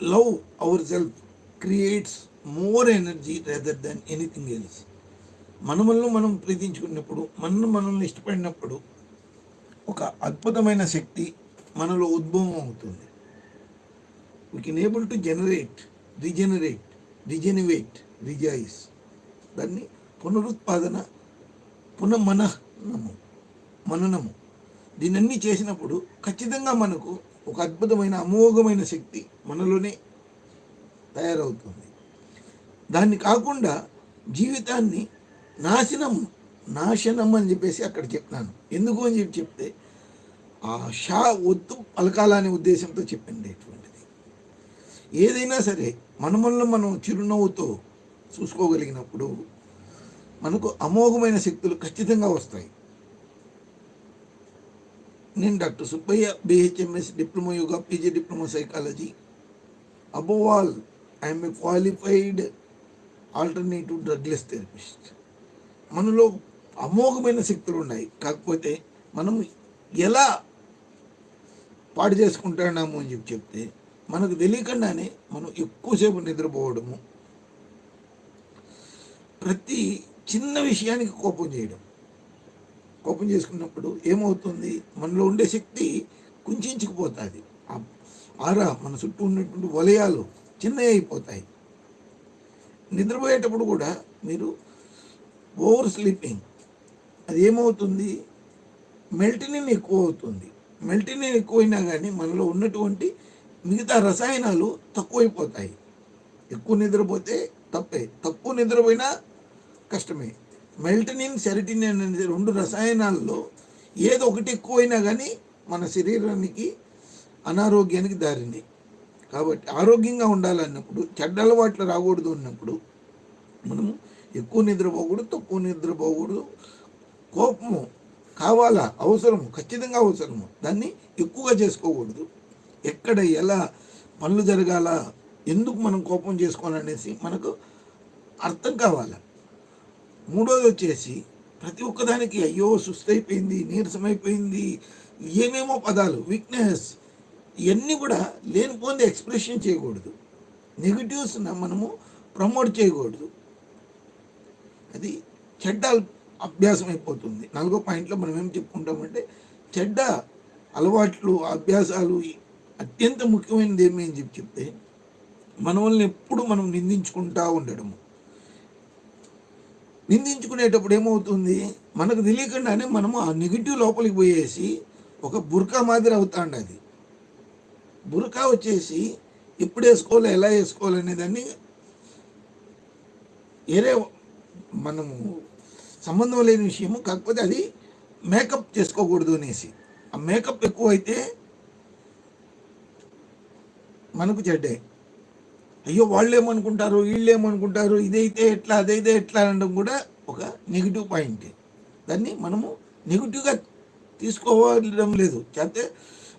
Love our self creates more energy rather than anything else మనమల్ని మనం ప్రీతించుకున్నప్పుడు మనల్ని మనల్ని ఇష్టపడినప్పుడు ఒక అద్భుతమైన శక్తి మనలో ఉద్భవం అవుతుంది. We can able to generate regenerate rejuvenate rejoice దాన్ని పునరుత్పాదన పునఃమననము మననము. దీనన్నీ చేసినప్పుడు ఖచ్చితంగా మనకు ఒక అద్భుతమైన అమోఘమైన శక్తి మనలోనే తయారవుతుంది. దాన్ని కాకుండా జీవితాన్ని నాశనం నాశనం అని చెప్పేసి అక్కడ చెప్తాను. ఎందుకు అని చెప్పి చెప్తే ఆ షా వద్దు పలకాలనే ఉద్దేశంతో చెప్పింది ఇటువంటిది ఏదైనా సరే మనమల్లో మనం చిరునవ్వుతో చూసుకోగలిగినప్పుడు మనకు అమోఘమైన శక్తులు ఖచ్చితంగా వస్తాయి. నేను doctor Subbaiah BHMS diploma yoga PG diploma psychology. Above all I'm a qualified alternative drugless therapist మనలో అమోఘమైన శక్తులు ఉన్నాయి. కాకపోతే మనం ఎలా పాడు చేసుకుంటున్నాము అని చెప్పి చెప్తే మనకు తెలియకుండానే మనం ఎక్కువసేపు నిద్రపోవడము ప్రతి చిన్న విషయానికి కోపం చేయడం. కోపం చేసుకున్నప్పుడు ఏమవుతుంది? మనలో ఉండే శక్తి కుంచుకుపోతుంది ఆరా మన చుట్టూ ఉన్నటువంటి వలయాలు చిన్నవి అయిపోతాయి నిద్రపోయేటప్పుడు కూడా మీరు ఓవర్ స్లీపింగ్. అది ఏమవుతుంది? మెల్టినిన్ ఎక్కువ అవుతుంది మెల్టినిన్ ఎక్కువైనా కానీ మనలో ఉన్నటువంటి మిగతా రసాయనాలు తక్కువైపోతాయి. ఎక్కువ నిద్రపోతే తప్పే. తక్కువ నిద్రపోయినా కష్టమే. మెల్టనిన్ సెరటినిన్ అనే రెండు రసాయనాల్లో ఏదో ఒకటి ఎక్కువైనా కానీ మన శరీరానికి అనారోగ్యానికి దారింది కాబట్టి ఆరోగ్యంగా ఉండాలన్నప్పుడు చెడ్డ అలవాట్లు రాకూడదు అన్నప్పుడు మనము ఎక్కువ నిద్రపోకూడదు తక్కువ నిద్రపోకూడదు. కోపము కావాలా? అవసరము ఖచ్చితంగా అవసరము. దాన్ని ఎక్కువగా చేసుకోకూడదు. ఎక్కడ ఎలా పనులు జరగాల? ఎందుకు మనం కోపం చేసుకోవాలనేసి మనకు అర్థం కావాలి? మూడోది వచ్చేసి ప్రతి ఒక్కదానికి అయ్యో సుస్తైపోయింది నీరసమైపోయింది ఏమేమో పదాలు వీక్నెస్ ఇవన్నీ కూడా లేనిపోంది ఎక్స్ప్రెషన్ చేయకూడదు. నెగిటివ్స్ మనము ప్రమోట్ చేయకూడదు. అది చెడ్డ అభ్యాసం అయిపోతుంది. నాలుగో పాయింట్లో మనం ఏం చెప్పుకుంటామంటే చెడ్డ అలవాట్లు అభ్యాసాలు అత్యంత ముఖ్యమైనది ఏమి అని చెప్పి చెప్తే మనల్ని ఎప్పుడు మనం నిందించుకుంటా ఉండడము. నిందించుకునేటప్పుడు ఏమవుతుంది మనకు తెలియకుండానే మనము ఆ నెగిటివ్ లోపలికి పోయేసి ఒక బుర్కా మాదిరి అవుతాండి అది బురకా వచ్చేసి ఎప్పుడు వేసుకోవాలి ఎలా వేసుకోవాలి అనే దాన్ని వేరే మనము సంబంధం లేని విషయము కాకపోతే అది మేకప్ చేసుకోకూడదు అనేసి. ఆ మేకప్ ఎక్కువ అయితే మనకు చెడ్డే. అయ్యో వాళ్ళు ఏమనుకుంటారు వీళ్ళు ఏమనుకుంటారు ఇదైతే ఎట్లా అదైతే ఎట్లా అనడం కూడా ఒక నెగిటివ్ పాయింట్ దాన్ని మనము నెగిటివ్గా తీసుకోవడం లేదు. చేస్తే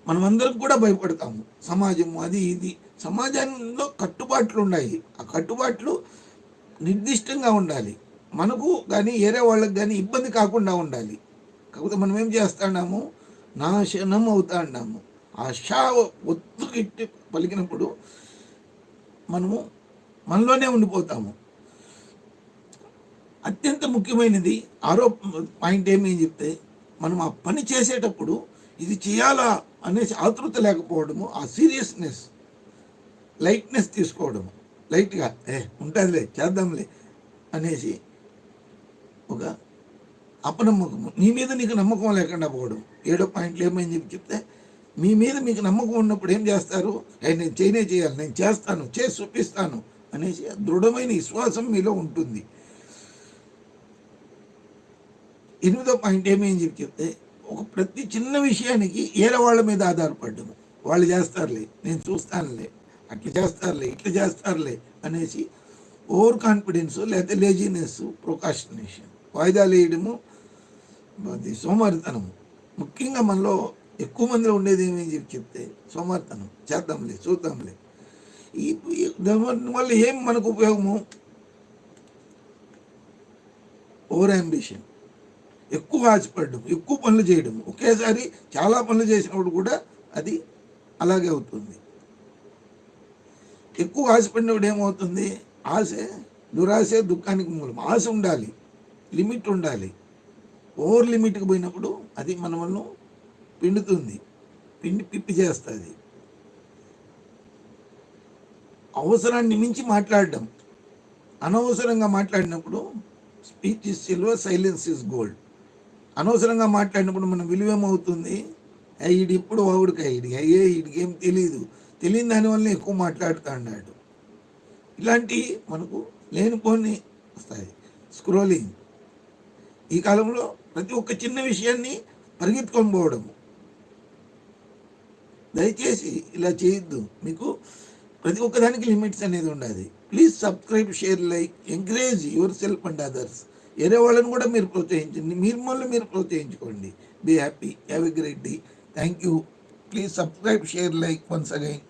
మనమందరం కూడా భయపడతాము. సమాజము అది ఇది. సమాజంలో కట్టుబాట్లు ఉన్నాయి. ఆ కట్టుబాట్లు నిర్దిష్టంగా ఉండాలి. మనకు కానీ వేరే వాళ్ళకి కానీ ఇబ్బంది కాకుండా ఉండాలి. కాకపోతే మనం ఏం చేస్తున్నాము? నాశనం అవుతా ఉన్నాము ఆ షా ఒత్తుకిట్టి పలికినప్పుడు మనము మనలోనే ఉండిపోతాము. అత్యంత ముఖ్యమైనది ఆరో పాయింట్ ఏమి చెప్తే మనం ఆ పని చేసేటప్పుడు ఇది చేయాలా అనేసి ఆతృత లేకపోవడము ఆ సీరియస్నెస్ లైట్నెస్ తీసుకోవడము. లైట్గా ఏ ఉంటుందిలే చేద్దాంలే అనేసి ఒక అపనమ్మకము. నీ మీద నీకు నమ్మకం లేకుండా పోవడం. ఏడో పాయింట్లు ఏమని చెప్పి చెప్తే మీ మీద మీకు నమ్మకం ఉన్నప్పుడు ఏం చేస్తారు? నేను చేయనే చేయాలి నేను చేస్తాను చేసి చూపిస్తాను అనేసి దృఢమైన విశ్వాసం మీలో ఉంటుంది. ఎనిమిదో పాయింట్ ఏమేం చెప్పి చెప్తే ఒక ప్రతి చిన్న విషయానికి ఏరే వాళ్ళ మీద ఆధారపడ్డము. వాళ్ళు చేస్తారులే నేను చూస్తానులే అట్లా చేస్తారులే ఇట్లా చేస్తారులే అనేసి ఓవర్ కాన్ఫిడెన్స్ లేకపోతే లేజినెస్ ప్రొకాషనేషన్ వాయిదాలు వేయడము సోమరితనము. ముఖ్యంగా మనలో ఎక్కువ మందిలో ఉండేది అని చెప్పి చెప్తే సోమారితనం చేద్దాంలే చూద్దాంలే. ఈ దాని వల్ల ఏం మనకు ఉపయోగము? Over ambition. ఎక్కువ ఆశపడడం ఎక్కువ పనులు చేయడం. ఒకేసారి చాలా పనులు చేసినప్పుడు కూడా అది అలాగే అవుతుంది. ఎక్కువ ఆశపడినప్పుడు ఏమవుతుంది? ఆశ దురాశే దుఃఖానికి మూలం. ఆశ ఉండాలి లిమిట్ ఉండాలి. ఓవర్ లిమిట్కి పోయినప్పుడు అది మనల్ని పిండుతుంది. పిండి పిప్పి చేస్తుంది. అవసరాన్ని మించి మాట్లాడడం. అనవసరంగా మాట్లాడినప్పుడు speech is silver silence is gold. అనవసరంగా మాట్లాడినప్పుడు మనం విలువ ఏమవుతుంది "ఏ, ఈడు ఇప్పుడు వాగుడికా ఈడి అయ్యే ఈడికి ఏం తెలియదు తెలియని దానివల్ల ఎక్కువ మాట్లాడుతూ అన్నాడు. ఇలాంటి మనకు లేనిపోని వస్తాయి. స్క్రోలింగ్. ఈ కాలంలో ప్రతి ఒక్క చిన్న విషయాన్ని పరిగెత్తుకొని పోవడము. దయచేసి ఇలా చేయొద్దు. మీకు ప్రతి ఒక్కదానికి లిమిట్స్ అనేది ఉండాలి. Please subscribe share like encourage your self and others వేరే వాళ్ళని కూడా మీరు ప్రోత్సహించండి. మీరు మళ్ళీ మీరు ప్రోత్సహించుకోండి. Be happy have a great day thank you please subscribe share like once again